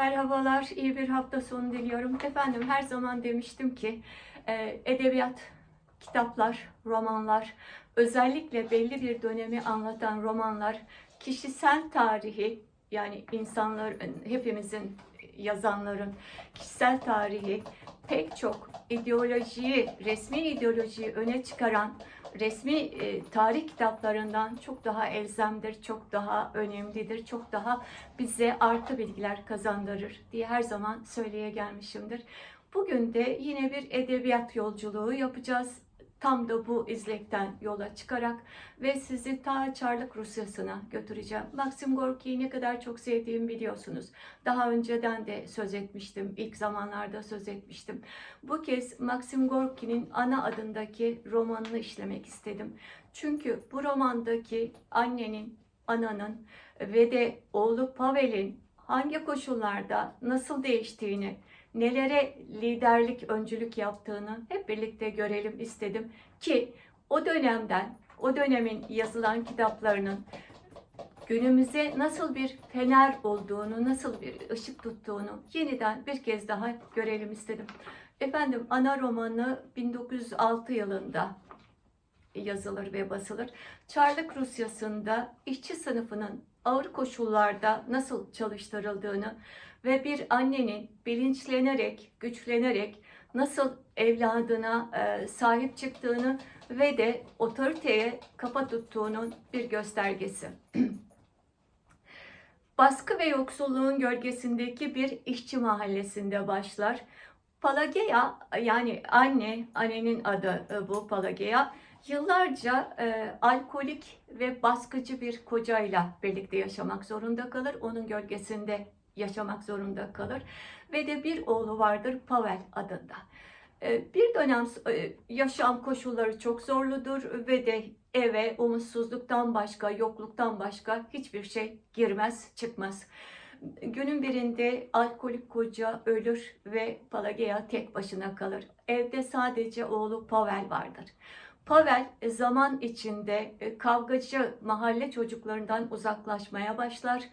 Merhabalar, iyi bir hafta sonu diliyorum. Efendim her zaman demiştim ki e, edebiyat, kitaplar, romanlar, özellikle belli bir dönemi anlatan romanlar, kişisel tarihi yani insanların, hepimizin yazanların kişisel tarihi pek çok ideolojiyi, resmi ideolojiyi öne çıkaran resmi e, tarih kitaplarından çok daha elzemdir, çok daha önemlidir, çok daha bize artı bilgiler kazandırır diye her zaman söyleye gelmişimdir. Bugün de yine bir edebiyat yolculuğu yapacağız. Tam da bu izlekten yola çıkarak ve sizi ta Çarlık Rusyası'na götüreceğim. Maxim Gorki'yi ne kadar çok sevdiğimi biliyorsunuz. Daha önceden de söz etmiştim, ilk zamanlarda söz etmiştim. Bu kez Maxim Gorki'nin ana adındaki romanını işlemek istedim. Çünkü bu romandaki annenin, ananın ve de oğlu Pavel'in hangi koşullarda nasıl değiştiğini, nelere liderlik, öncülük yaptığını hep birlikte görelim istedim ki o dönemden, o dönemin yazılan kitaplarının günümüze nasıl bir fener olduğunu, nasıl bir ışık tuttuğunu yeniden bir kez daha görelim istedim. Efendim ana romanı 1906 yılında yazılır ve basılır. Çarlık Rusyası'nda işçi sınıfının ağır koşullarda nasıl çalıştırıldığını ve bir annenin bilinçlenerek, güçlenerek nasıl evladına e, sahip çıktığını ve de otoriteye kafa tuttuğunun bir göstergesi. Baskı ve yoksulluğun gölgesindeki bir işçi mahallesinde başlar. Pelageya yani anne, annenin adı e, bu Pelageya yıllarca e, alkolik ve baskıcı bir kocayla birlikte yaşamak zorunda kalır. Onun gölgesinde yaşamak zorunda kalır. Ve de bir oğlu vardır Pavel adında. E, bir dönem e, yaşam koşulları çok zorludur ve de eve umutsuzluktan başka, yokluktan başka hiçbir şey girmez, çıkmaz. Günün birinde alkolik koca ölür ve Pelageya tek başına kalır. Evde sadece oğlu Pavel vardır. Pavel e, zaman içinde e, kavgacı mahalle çocuklarından uzaklaşmaya başlar.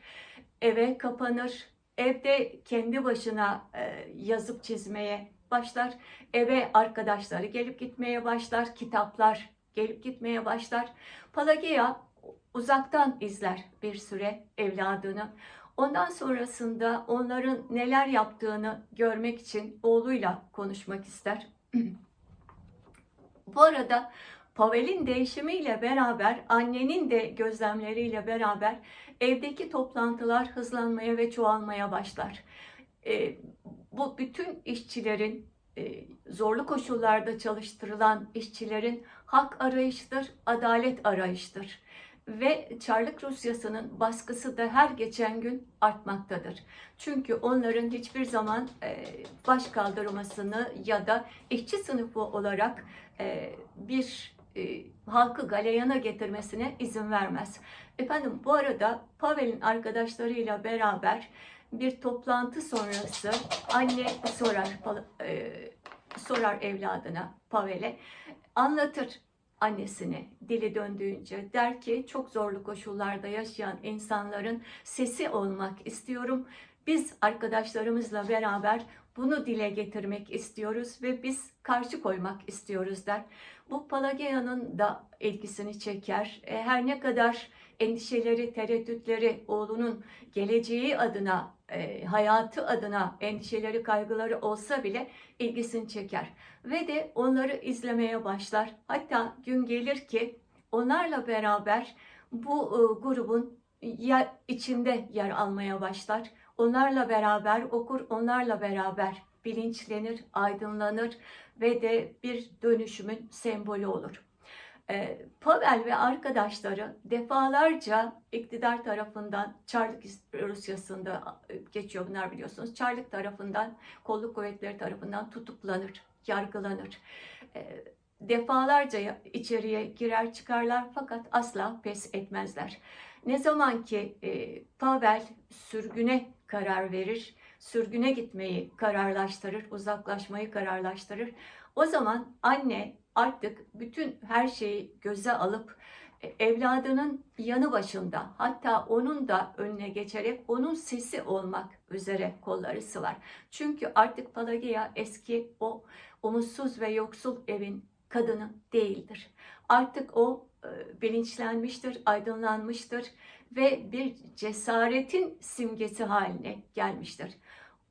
Eve kapanır. Evde kendi başına e, yazıp çizmeye başlar. Eve arkadaşları gelip gitmeye başlar. Kitaplar gelip gitmeye başlar. Pelageya uzaktan izler bir süre evladını. Ondan sonrasında onların neler yaptığını görmek için oğluyla konuşmak ister. Bu arada Pavel'in değişimiyle beraber, annenin de gözlemleriyle beraber evdeki toplantılar hızlanmaya ve çoğalmaya başlar. E, bu bütün işçilerin, e, zorlu koşullarda çalıştırılan işçilerin hak arayıştır, adalet arayıştır. Ve Çarlık Rusyası'nın baskısı da her geçen gün artmaktadır. Çünkü onların hiçbir zaman e, baş kaldırmasını ya da işçi sınıfı olarak e, bir e, halkı galeyana getirmesine izin vermez. Efendim bu arada Pavel'in arkadaşlarıyla beraber bir toplantı sonrası anne sorar sorar evladına Pavel'e anlatır annesine dili döndüğünce der ki çok zorlu koşullarda yaşayan insanların sesi olmak istiyorum. Biz arkadaşlarımızla beraber bunu dile getirmek istiyoruz ve biz karşı koymak istiyoruz der. Bu Pelageya'nın da ilgisini çeker. E, her ne kadar endişeleri, tereddütleri, oğlunun geleceği adına, e, hayatı adına endişeleri, kaygıları olsa bile ilgisini çeker. Ve de onları izlemeye başlar. Hatta gün gelir ki onlarla beraber bu e, grubun yer, içinde yer almaya başlar. Onlarla beraber okur, onlarla beraber bilinçlenir, aydınlanır ve de bir dönüşümün sembolü olur. E, Pavel ve arkadaşları defalarca iktidar tarafından, Çarlık Rusyası'nda e, geçiyor bunlar biliyorsunuz, Çarlık tarafından, kolluk kuvvetleri tarafından tutuklanır, yargılanır. E, defalarca içeriye girer çıkarlar fakat asla pes etmezler. Ne zaman ki e, Pavel sürgüne karar verir, sürgüne gitmeyi kararlaştırır, uzaklaşmayı kararlaştırır. O zaman anne artık bütün her şeyi göze alıp e, evladının yanı başında hatta onun da önüne geçerek onun sesi olmak üzere kolları sıvar. Çünkü artık Pelagia eski o umutsuz ve yoksul evin kadını değildir. Artık o e, bilinçlenmiştir, aydınlanmıştır ve bir cesaretin simgesi haline gelmiştir.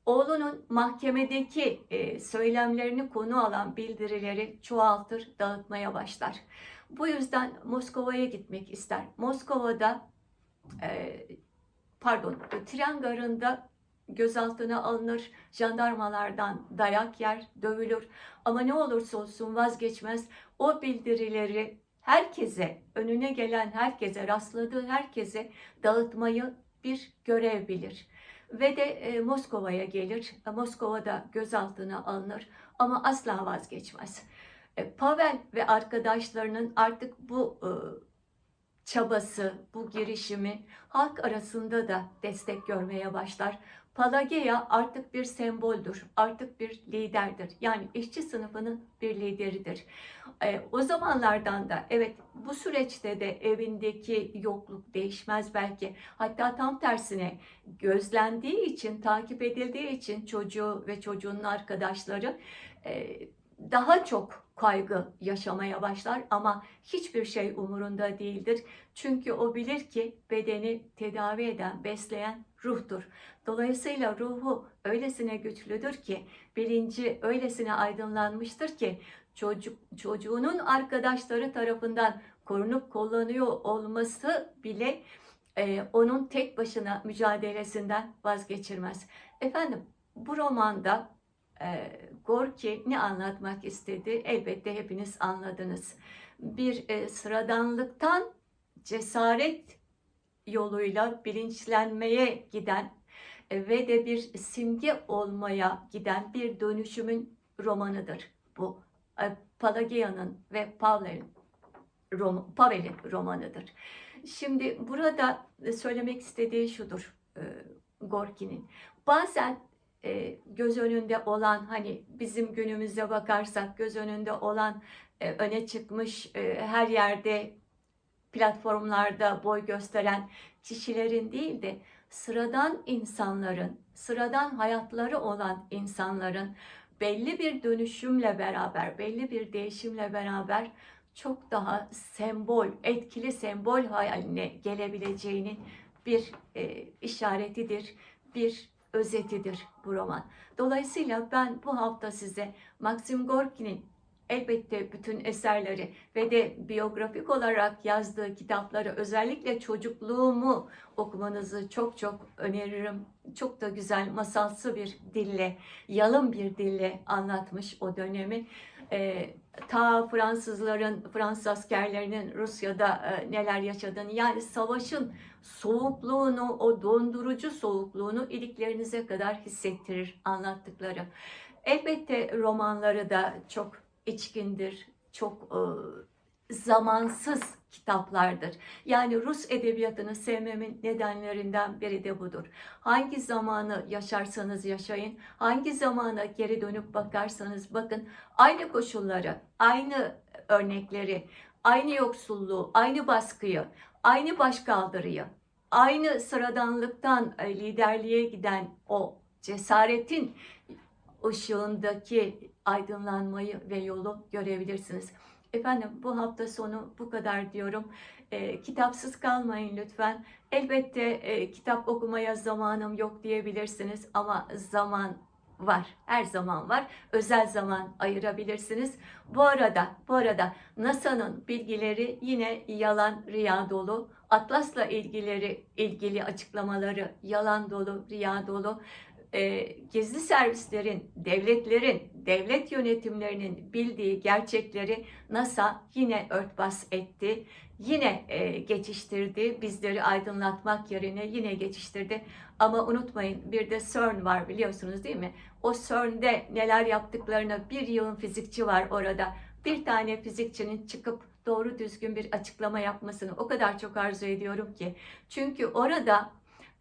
Oğlunun mahkemedeki e, söylemlerini konu alan bildirileri çoğaltır, dağıtmaya başlar. Bu yüzden Moskova'ya gitmek ister. Moskova'da e, pardon tren garında gözaltına alınır, jandarmalardan dayak yer, dövülür. Ama ne olursa olsun vazgeçmez. O bildirileri herkese, önüne gelen herkese, rastladığı herkese dağıtmayı bir görev bilir. Ve de e, Moskova'ya gelir. E, Moskova'da gözaltına alınır ama asla vazgeçmez. E, Pavel ve arkadaşlarının artık bu e, çabası, bu girişimi halk arasında da destek görmeye başlar. Pelageya artık bir semboldür, artık bir liderdir. Yani işçi sınıfının bir lideridir. E, o zamanlardan da evet bu süreçte de evindeki yokluk değişmez belki. Hatta tam tersine gözlendiği için, takip edildiği için çocuğu ve çocuğun arkadaşları e, daha çok kaygı yaşamaya başlar ama hiçbir şey umurunda değildir. Çünkü o bilir ki bedeni tedavi eden, besleyen ruhtur. Dolayısıyla ruhu öylesine güçlüdür ki, bilinci öylesine aydınlanmıştır ki çocuk çocuğunun arkadaşları tarafından korunup kullanıyor olması bile e, onun tek başına mücadelesinden vazgeçirmez. Efendim bu romanda e, Gorki ne anlatmak istedi? Elbette hepiniz anladınız. Bir e, sıradanlıktan cesaret yoluyla bilinçlenmeye giden e, ve de bir simge olmaya giden bir dönüşümün romanıdır bu. E, Pelagia'nın ve Pavl'in rom Pavel'in romanıdır. Şimdi burada söylemek istediği şudur e, Gorki'nin. Bazen e, göz önünde olan hani bizim günümüzde bakarsak göz önünde olan e, öne çıkmış e, her yerde platformlarda boy gösteren kişilerin değil de sıradan insanların, sıradan hayatları olan insanların belli bir dönüşümle beraber, belli bir değişimle beraber çok daha sembol, etkili sembol haline gelebileceğinin bir e, işaretidir, bir özetidir bu roman. Dolayısıyla ben bu hafta size Maxim Gorki'nin elbette bütün eserleri ve de biyografik olarak yazdığı kitapları özellikle çocukluğumu okumanızı çok çok öneririm. Çok da güzel masalsı bir dille, yalın bir dille anlatmış o dönemi. E, ta Fransızların, Fransız askerlerinin Rusya'da e, neler yaşadığını yani savaşın soğukluğunu, o dondurucu soğukluğunu iliklerinize kadar hissettirir anlattıkları. Elbette romanları da çok içkindir, çok e, zamansız kitaplardır. Yani Rus edebiyatını sevmemin nedenlerinden biri de budur. Hangi zamanı yaşarsanız yaşayın, hangi zamana geri dönüp bakarsanız bakın, aynı koşulları, aynı örnekleri, aynı yoksulluğu, aynı baskıyı, aynı başkaldırıyı, aynı sıradanlıktan e, liderliğe giden o cesaretin ışığındaki aydınlanmayı ve yolu görebilirsiniz. Efendim bu hafta sonu bu kadar diyorum. E, kitapsız kalmayın lütfen. Elbette e, kitap okumaya zamanım yok diyebilirsiniz ama zaman var. Her zaman var. Özel zaman ayırabilirsiniz. Bu arada, bu arada NASA'nın bilgileri yine yalan, riya dolu. Atlas'la ilgileri, ilgili açıklamaları yalan dolu, riya dolu e, gizli servislerin, devletlerin, devlet yönetimlerinin bildiği gerçekleri NASA yine örtbas etti. Yine e, geçiştirdi. Bizleri aydınlatmak yerine yine geçiştirdi. Ama unutmayın bir de CERN var biliyorsunuz değil mi? O CERN'de neler yaptıklarını bir yığın fizikçi var orada. Bir tane fizikçinin çıkıp doğru düzgün bir açıklama yapmasını o kadar çok arzu ediyorum ki. Çünkü orada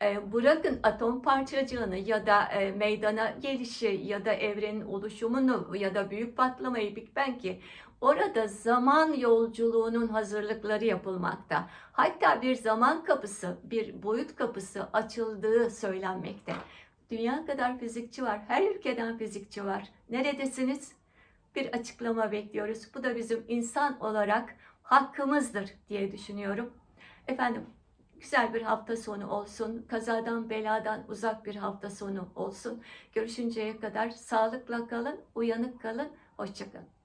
e, bırakın atom parçacığını ya da e, meydana gelişi ya da evrenin oluşumunu ya da büyük patlamayı Big Bang'i Orada zaman yolculuğunun hazırlıkları yapılmakta. Hatta bir zaman kapısı, bir boyut kapısı açıldığı söylenmekte. Dünya kadar fizikçi var. Her ülkeden fizikçi var. Neredesiniz? Bir açıklama bekliyoruz. Bu da bizim insan olarak hakkımızdır diye düşünüyorum. Efendim güzel bir hafta sonu olsun. Kazadan beladan uzak bir hafta sonu olsun. Görüşünceye kadar sağlıkla kalın, uyanık kalın. Hoşçakalın.